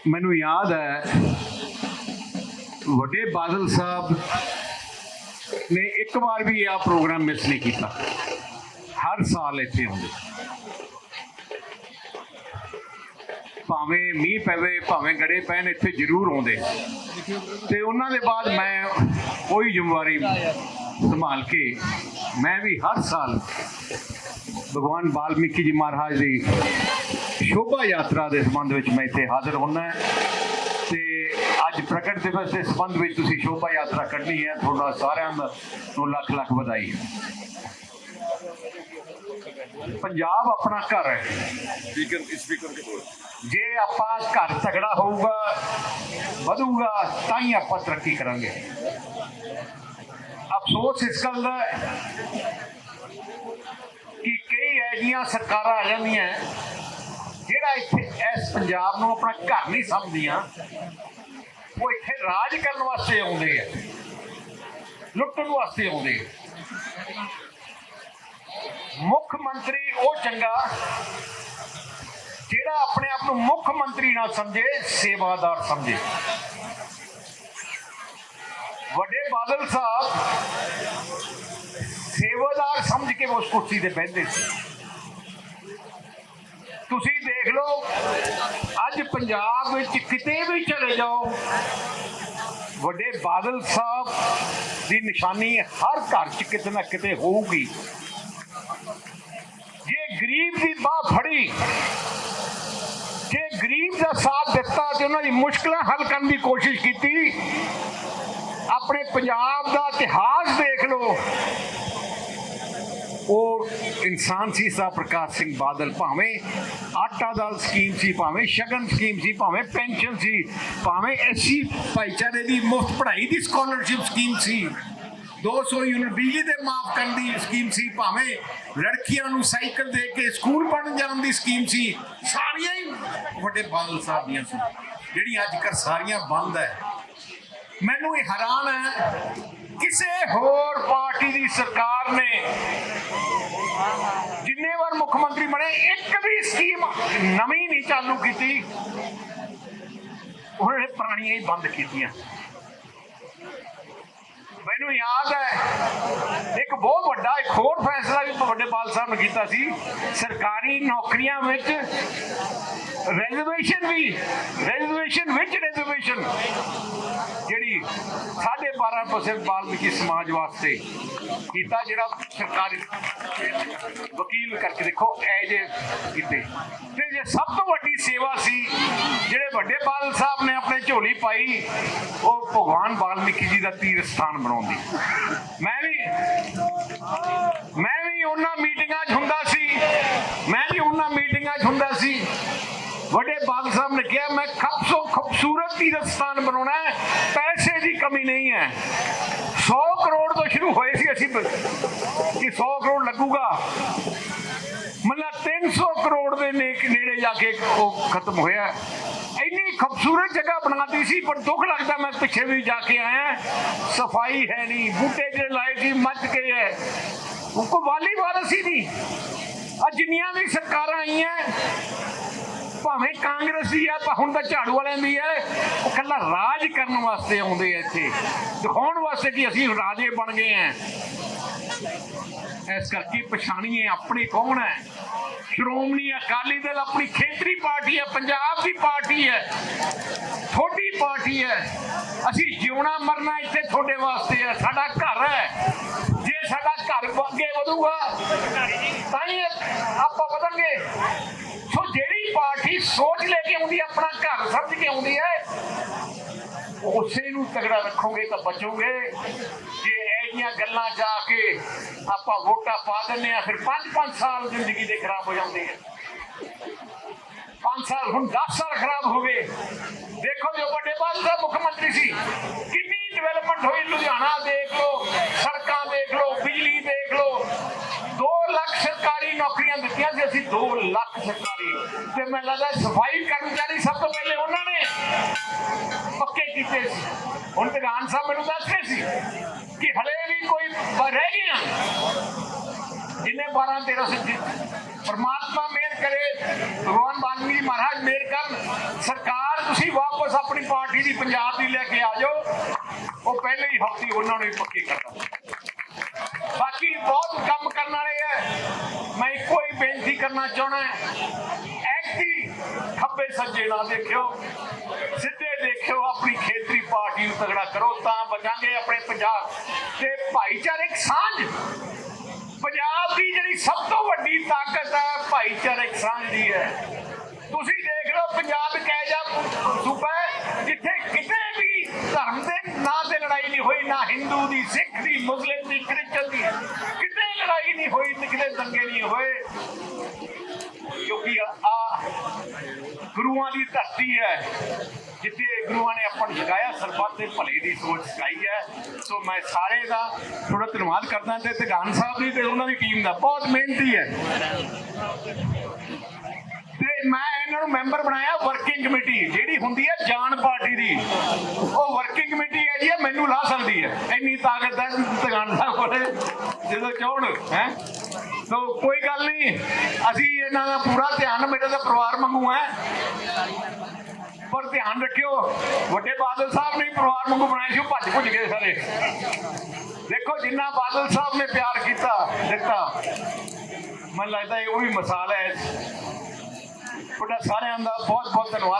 ਮੈਨੂੰ ਯਾਦ ਹੈ, ਵੱਡੇ ਬਾਦਲ ਸਾਹਿਬ ਨੇ ਇੱਕ ਵਾਰ ਵੀ ਇਹ ਪ੍ਰੋਗਰਾਮ ਮਿਸ ਨਹੀਂ ਕੀਤਾ। ਹਰ ਸਾਲ ਇੱਥੇ ਆਉਂਦੇ। ਭਾਵੇਂ ਮੀਂਹ ਪਵੇ, ਭਾਵੇਂ ਗੜੇ ਪੈਣ, ਇੱਥੇ ਜ਼ਰੂਰ ਆਉਂਦੇ। ਤੇ ਉਹਨਾਂ ਦੇ ਬਾਅਦ ਮੈਂ ਉਹੀ ਜ਼ਿੰਮੇਵਾਰੀ ਸੰਭਾਲ ਕੇ ਮੈਂ ਵੀ ਹਰ ਸਾਲ ਭਗਵਾਨ ਵਾਲਮੀਕੀ ਜੀ ਮਹਾਰਾਜ ਦੀ ਸ਼ੋਭਾ ਯਾਤਰਾ ਦੇ ਸੰਬੰਧ ਵਿੱਚ ਮੈਂ ਇੱਥੇ ਹਾਜ਼ਰ ਹੋਣਾ ਤੇ ਅੱਜ ਪ੍ਰਗਟ ਦਿਵਸ ਦੇ ਸੰਬੰਧ ਵਿੱਚ ਤੁਸੀਂ ਸ਼ੋਭਾ ਯਾਤਰਾ ਕੱਢਣੀ ਹੈ। ਤੁਹਾਡਾ ਸਾਰਿਆਂ ਨੂੰ ਲੱਖ ਲੱਖ ਵਧਾਈ ਪੰਜਾਬ ਆਪਣਾ ਘਰ ਹੈ। ਸਪੀਕਰ ਸਪੀਕਰ ਕੇ ਬੋਲ ਜੇ ਆਪਾਂ ਘਰ ਤਗੜਾ ਹੋਊਗਾ ਵਧੂਗਾ ਤਾਂ ਹੀ ਆਪਾਂ ਤਰੱਕੀ ਕਰਾਂਗੇ। ਅਫਸੋਸ ਇਸ ਗੱਲ ਦਾ ਕਿ ਕਈ ਐਜੀਆਂ ਸਰਕਾਰਾਂ ਆ ਜਾਂਦੀਆਂ ਜਿਹੜਾ ਇੱਥੇ ਇਸ ਪੰਜਾਬ ਨੂੰ ਆਪਣਾ ਘਰ ਨਹੀਂ ਸਮਝਦੀਆਂ, ਉਹ ਇੱਥੇ ਰਾਜ ਕਰਨ ਵਾਸਤੇ ਆਉਂਦੇ ਆ, ਲੁੱਟਣ ਵਾਸਤੇ ਆਉਂਦੇ ਮੁੱਖ ਮੰਤਰੀ ਉਹ ਚੰਗਾ, ਜਿਹੜਾ ਆਪਣੇ ਆਪ ਨੂੰ ਮੁੱਖ ਮੰਤਰੀ ਨਾ ਸਮਝੇ, ਸੇਵਾਦਾਰ ਸਮਝੇ। ਵੱਡੇ ਬਾਦਲ ਸਾਹਿਬ ਸੇਵਾਦਾਰ ਸਮਝ ਕੇ ਉਸ ਕੁਰਸੀ ਤੇ ਬੈਠਦੇ ਸੀ। ਤੁਸੀਂ ਦੇਖ ਲਓ, ਅੱਜ ਪੰਜਾਬ ਵਿੱਚ ਕਿਤੇ ਵੀ ਚਲੇ ਜਾਓ, ਵੱਡੇ ਬਾਦਲ ਸਾਹਿਬ ਦੀ ਨਿਸ਼ਾਨੀ ਹਰ ਘਰ 'ਚ ਕਿਤੇ ਨਾ ਕਿਤੇ ਹੋਊਗੀ। ਜੇ ਗਰੀਬ ਦੀ ਬਾਹ ਫੜੀ, ਜੇ ਗਰੀਬ ਦਾ ਸਾਥ ਦਿੱਤਾ ਤੇ ਉਹਨਾਂ ਦੀ ਮੁਸ਼ਕਲਾਂ ਹੱਲ ਕਰਨ ਦੀ ਕੋਸ਼ਿਸ਼ ਕੀਤੀ, ਆਪਣੇ ਪੰਜਾਬ ਦਾ ਇਤਿਹਾਸ ਦੇਖ ਲਓ ਉਹ ਇਨਸਾਨ ਸੀ ਸਾ ਪ੍ਰਕਾਸ਼ ਸਿੰਘ ਬਾਦਲ, ਭਾਵੇਂ ਆਟਾ ਦਾਲ ਸਕੀਮ ਸੀ, ਭਾਵੇਂ ਸ਼ਗਨ ਸਕੀਮ ਸੀ, ਭਾਵੇਂ ਪੈਨਸ਼ਨ ਸੀ, ਭਾਵੇਂ ਐਸੀ ਭਾਈਚਾਰੇ ਦੀ ਮੁਫਤ ਪੜ੍ਹਾਈ ਦੀ ਸਕਾਲਰਸ਼ਿਪ ਸਕੀਮ ਸੀ 200 ਯੂਨਿਟ ਬਿਜਲੀ ਦੇ ਮਾਫ ਕਰਨ ਦੀ ਸਕੀਮ ਸੀ, ਭਾਵੇਂ ਲੜਕੀਆਂ ਨੂੰ ਸਾਈਕਲ ਦੇ ਕੇ ਸਕੂਲ ਪੜ੍ਹਨ ਜਾਣ ਦੀ ਸਕੀਮ ਸੀ, ਸਾਰੀਆਂ ਹੀ ਵੱਡੇ ਬਾਦਲ ਸਾਹਿਬ ਦੀਆਂ ਸੀ ਜਿਹੜੀਆਂ ਅੱਜ ਕੱਲ੍ਹ ਸਾਰੀਆਂ ਬੰਦ ਹੈ। ਮੈਨੂੰ ਇਹ ਹੈਰਾਨ ਹੈ, ਕਿਸੇ ਹੋਰ ਪਾਰਟੀ ਦੀ ਸਰਕਾਰ ਨੇ ਜਿੰਨੇ ਵਾਰ ਮੁੱਖ ਮੰਤਰੀ ਬਣੇ, ਇੱਕ ਵੀ ਸਕੀਮ ਨਵੀਂ ਨਹੀਂ ਚਾਲੂ ਕੀਤੀ। ਉਹਨਾਂ ਪੁਰਾਣੀਆਂ ਹੀ ਬੰਦ ਕੀਤੀਆਂ। ਮੈਨੂੰ ਯਾਦ ਹੈ, ਇੱਕ ਬਹੁਤ ਵੱਡਾ, ਇੱਕ ਹੋਰ ਫੈਸਲਾ ਵੀ ਵੱਡੇ ਬਾਲ ਸਾਹਿਬ ਨੇ ਕੀਤਾ ਸੀ, ਸਰਕਾਰੀ ਨੌਕਰੀਆਂ ਵਿੱਚ ਰੈਜ਼ਰਵੇਸ਼ਨ ਵੀ ਰੈਜ਼ਰਵੇਸ਼ਨ ਵਿੱਚ ਰੈਜ਼ਰਵੇਸ਼ਨ ਜਿਹੜੀ 12.5% ਬਾਲਮੀਕੀ ਸਮਾਜ ਵਾਸਤੇ ਕੀਤਾ, ਜਿਹੜਾ ਸਰਕਾਰੀ ਵਕੀਲ ਕਰਕੇ ਦੇਖੋ ਐ ਜੇ ਕੀਤੇ। ਤੇ ਜੇ ਸਭ ਤੋਂ ਵੱਡੀ ਸੇਵਾ ਸੀ, ਜਿਹੜੇ ਵੱਡੇ ਪਾਲ ਸਾਹਿਬ ਨੇ ਆਪਣੇ ਝੋਲੀ ਪਾਈ, ਉਹ ਭਗਵਾਨ ਵਾਲਮੀਕੀ ਜੀ ਦਾ ਤੀਰਥ ਸਥਾਨ ਬਣਾਉਣ ਮੈਂ ਵੀ ਮੈਂ ਵੀ ਉਹਨਾਂ ਮੀਟਿੰਗਾਂ 'ਚ ਹੁੰਦਾ ਸੀ। ਮੈਂ ਵੀ ਉਹਨਾਂ ਮੀਟਿੰਗਾਂ 'ਚ ਹੁੰਦਾ ਸੀ। ਵੱਡੇ ਬਾਦਲ ਸਾਹਿਬ ਨੇ ਕਿਹਾ, ਮੈਂ ਖੂਬਸੂਰਤ ਖੂਬਸੂਰਤ ਤੀਰਥ ਸਥਾਨ ਬਣਾਉਣਾ ਹੈ। ਪੈਸੇ ਦੀ ਕਮੀ ਨਹੀਂ ਹੈ। 100 ਕਰੋੜ ਤੋਂ ਸ਼ੁਰੂ ਹੋਏ ਸੀ ਅਸੀਂ ਕਿ 100 ਕਰੋੜ ਲੱਗੂਗਾ। ਮਤਲਬ 300 ਕਰੋੜ ਦੇ ਨੇੜੇ ਜਾ ਕੇ ਉਹ ਖਤਮ ਹੋਇਆ। ਇੰਨੀ ਖੂਬਸੂਰਤ ਜਗ੍ਹਾ ਬਣਾਤੀ ਸੀ, ਪਰ ਦੁੱਖ ਲੱਗਦਾ ਮੈਂ ਪਿੱਛੇ ਵੀ ਜਾ ਕੇ ਆਇਆ। ਸਫ਼ਾਈ ਹੈ ਨਹੀਂ, ਬੂਟੇ ਜਿਹੜੇ ਲਾਏ ਸੀ ਮੱਚ ਗਏ ਹੈ। ਉਹ ਵਾਲੀ ਵਾਰਸ ਹੀ ਨਹੀਂ। ਆ ਜਿੰਨੀਆਂ ਵੀ ਸਰਕਾਰਾਂ ਆਈਆਂ, ਭਾਵੇਂ ਕਾਂਗਰਸੀ ਦੀ ਆ ਹੁਣ ਤਾਂ ਝਾੜੂ ਵਾਲਿਆਂ ਦੀ ਹੈ ਉਹ ਕੱਲਾ ਰਾਜ ਕਰਨ ਵਾਸਤੇ ਆਉਂਦੇ ਆ ਇੱਥੇ। ਦਿਖਾਉਣ ਵਾਸਤੇ ਕਿ ਅਸੀਂ ਰਾਜੇ ਬਣ ਗਏ ਆ। ਇਸ ਕਰਕੇ ਪਛਾਣੀਏ ਆਪਣੇ ਕੌਣ ਹੈ? ਸ਼੍ਰੋਮਣੀ ਅਕਾਲੀ ਦਲ ਆਪਣੀ ਖੇਤਰੀ ਪਾਰਟੀ ਹੈ, ਪੰਜਾਬ ਦੀ ਪਾਰਟੀ ਹੈ, ਤੁਹਾਡੀ ਪਾਰਟੀ ਹੈ। ਅਸੀਂ ਜਿਉਣਾ ਮਰਨਾ ਇੱਥੇ ਤੁਹਾਡੇ ਵਾਸਤੇ ਹੈ, ਸਾਡਾ ਘਰ ਹੈ। ਜੇ ਸਾਡਾ ਘਰ ਅੱਗੇ ਵਧੂਗਾ, ਤਾਂ ਹੀ ਆਪਾਂ ਵਧਾਂਗੇ। ਸੋ ਜਿਹੜੀ ਪਾਰਟੀ ਸੋਚ ਲੈ ਕੇ ਆਉਂਦੀ ਆਪਣਾ ਘਰ ਸਮਝ ਕੇ ਆਉਂਦੀ ਹੈ, ਉਸੇ ਨੂੰ ਤਗੜਾ ਰੱਖੋਗੇ ਤਾਂ ਬਚੋਗੇ। ਜੇ ਇਹ ਗੱਲਾਂ ਜਾ ਕੇ ਆਪਾਂ ਵੋਟਾਂ ਪਾ ਦਿੰਨੇ ਆ ਫਿਰ 5-5 ਸਾਲ ਜ਼ਿੰਦਗੀ ਦੇ ਖਰਾਬ ਹੋ ਜਾਂਦੇ ਆ। 5 ਸਾਲ, ਹੁਣ 10 ਸਾਲ ਖਰਾਬ ਹੋ ਗਏ। ਦੇਖੋ ਜੋ ਵੱਡੇ ਬਾਦਲ ਸਾਹਿਬ ਮੁੱਖ ਮੰਤਰੀ ਸੀ, ਕਿੰਨੀ ਡਿਵੈਲਪਮੈਂਟ ਹੋਈ ਲੁਧਿਆਣਾ ਦੇਖ ਲਓ, ਸੜਕਾਂ ਦੇਖ ਲਓ, ਬਿਜਲੀ ਦੇਖ ਲਓ। 2 ਲੱਖ ਸਰਕਾਰੀ ਨੌਕਰੀਆਂ ਦਿੱਤੀਆਂ ਸੀ ਅਸੀਂ 2 ਲੱਖ ਸਰਕਾਰੀ। ਤੇ ਮੈਨੂੰ ਲੱਗਦਾ ਸਫ਼ਾਈ ਕਰਮਚਾਰੀ ਸਭ ਤੋਂ ਪਹਿਲੇ ਉਹਨਾਂ ਨੇ। ਪੱਕੇ ਕੀਤੇ ਸੀ। ਹੁਣ ਪ੍ਰਧਾਨ ਸਾਹਿਬ ਮੈਨੂੰ ਦੱਸ ਰਹੇ ਸੀ ਕਿ ਹਲੇ ਵੀ ਕੋਈ ਬ- ਰਹਿ ਗਈਆਂ ਜਿੰਨੇ 12 13 ਸਿੱਧੀ। ਪਰਮਾਤਮਾ ਮਿਹਰ ਭਗਵਾਨ ਵਾਲਮੀਕੀ ਮਹਾਰਾਜ ਮਿਹਰ ਕਰਨ। ਸਰਕਾਰ, ਤੁਸੀਂ ਵਾਪਸ ਆਪਣੀ ਪਾਰਟੀ ਦੀ ਪੰਜਾਬ ਦੀ ਲੈ ਕੇ ਆ ਜਾਓ। ਉਹ ਪਹਿਲੇ ਹੀ ਹਫ਼ਤੇ ਉਹਨਾਂ ਨੂੰ ਹੀ ਕਰਦਾ ਬਾਕੀ ਬਹੁਤ ਕੰਮ ਕਰਨ ਵਾਲੇ ਹੈ ਮੈਂ ਇੱਕੋ ਹੀ ਬੇਨਤੀ ਕਰਨਾ ਚਾਹਣਾ ਐਕਟੀ ਖੱਬੇ ਸੱਜੇ ਨਾ ਦੇਖਿਓ। ਸਿੱਧੇ ਦੇਖਿਓ ਆਪਣੀ ਖੇਤਰੀ ਪਾਰਟੀ ਨੂੰ ਤਗੜਾ ਕਰੋ ਤਾਂ ਬਚਾਂਗੇ ਆਪਣੇ ਪੰਜਾਬ ਤੇ ਭਾਈਚਾਰਕ ਸਾਂਝ ਪੰਜਾਬ ਦੀ ਜਿਹੜੀ ਸਭ ਤੋਂ ਵੱਡੀ ਤਾਕਤ ਹੈ ਭਾਈਚਾਰਕ ਸਾਂਝ ਹੈ। ਤੁਸੀਂ ਦੇਖ ਲਓ, ਪੰਜਾਬ ਇੱਕ ਇਹੋ ਸੂਬਾ ਜਿੱਥੇ ਕਿਤੇ ਵੀ ਧਰਮ ਦੇ ਨਾਂ ਤੇ ਲੜਾਈ ਨਹੀਂ ਹੋਈ, ਨਾ ਹਿੰਦੂ ਦੀ, ਸਿੱਖ ਦੀ, ਮੁਸਲਿਮ ਦੀ, ਕ੍ਰਿਸਚਨ ਦੀ। ਕਿਤੇ ਲੜਾਈ ਨਹੀਂ ਹੋਈ, ਤੇ ਕਿਤੇ ਦੰਗੇ ਨਹੀਂ ਹੋਏ। ਕਿਉਂਕਿ ਆ ਗੁਰੂਆਂ ਦੀ ਧਰਤੀ ਹੈ। ਜਿੱਥੇ ਗੁਰੂਆਂ ਨੇ ਆਪਾਂ ਨੂੰ ਸਿਖਾਇਆ ਸਰਬੱਤ ਦੇ ਭਲੇ ਦੀ ਸੋਚ ਸਿਖਾਈ ਹੈ। ਸੋ ਮੈਂ ਸਾਰੇ ਦਾ ਥੋੜਾ ਧੰਨਵਾਦ ਕਰਦਾ ਤੇ ਧਗਾਨ ਸਾਹਿਬ ਦੀ ਤੇ ਉਹਨਾਂ ਦੀ ਟੀਮ ਦਾ ਬਹੁਤ ਮਿਹਨਤੀ ਹੈ। ਤੇ ਮੈਂ ਇਹਨਾਂ ਨੂੰ ਮੈਂਬਰ ਬਣਾਇਆ ਵਰਕਿੰਗ ਕਮੇਟੀ ਜਿਹੜੀ ਹੁੰਦੀ ਹੈ ਜਾਨ ਪਾਰਟੀ ਦੀ। ਉਹ ਵਰਕਿੰਗ ਕਮੇਟੀ ਹੈ ਜੀ, ਇਹ ਮੈਨੂੰ ਲਾ ਸਕਦੀ ਹੈ। ਇੰਨੀ ਤਾਕਤ ਹੈ ਧਗਾਨ ਸਾਹਿਬ ਕੋਲੇ, ਜਦੋਂ ਚਾਹਣ, ਹੈ? ਤੋ ਕੋਈ ਗੱਲ ਨਹੀਂ, ਅਸੀਂ ਇਹਨਾਂ ਦਾ ਪੂਰਾ ਧਿਆਨ, ਮੇਰੇ ਦਾ ਪਰਿਵਾਰ ਵਾਂਗੂ ਹੈ। ਪਰ ਧਿਆਨ ਰੱਖਿਓ, ਵੱਡੇ ਬਾਦਲ ਸਾਹਿਬ ਨੇ ਪਰਿਵਾਰ ਵਾਂਗੂ ਬਣਾਏ ਸੀ, ਉਹ ਭੱਜ ਭੁੱਜ ਗਏ ਸਾਰੇ। ਦੇਖੋ, ਜਿੰਨਾ ਬਾਦਲ ਸਾਹਿਬ ਨੇ ਪਿਆਰ ਕੀਤਾ, ਦਿੱਤਾ। ਮੈਨੂੰ ਲੱਗਦਾ ਇਹ ਉਹ ਵੀ ਮਿਸਾਲ ਹੈ। ਤੁਹਾਡਾ ਸਾਰਿਆਂ ਦਾ ਬਹੁਤ ਬਹੁਤ ਧੰਨਵਾਦ।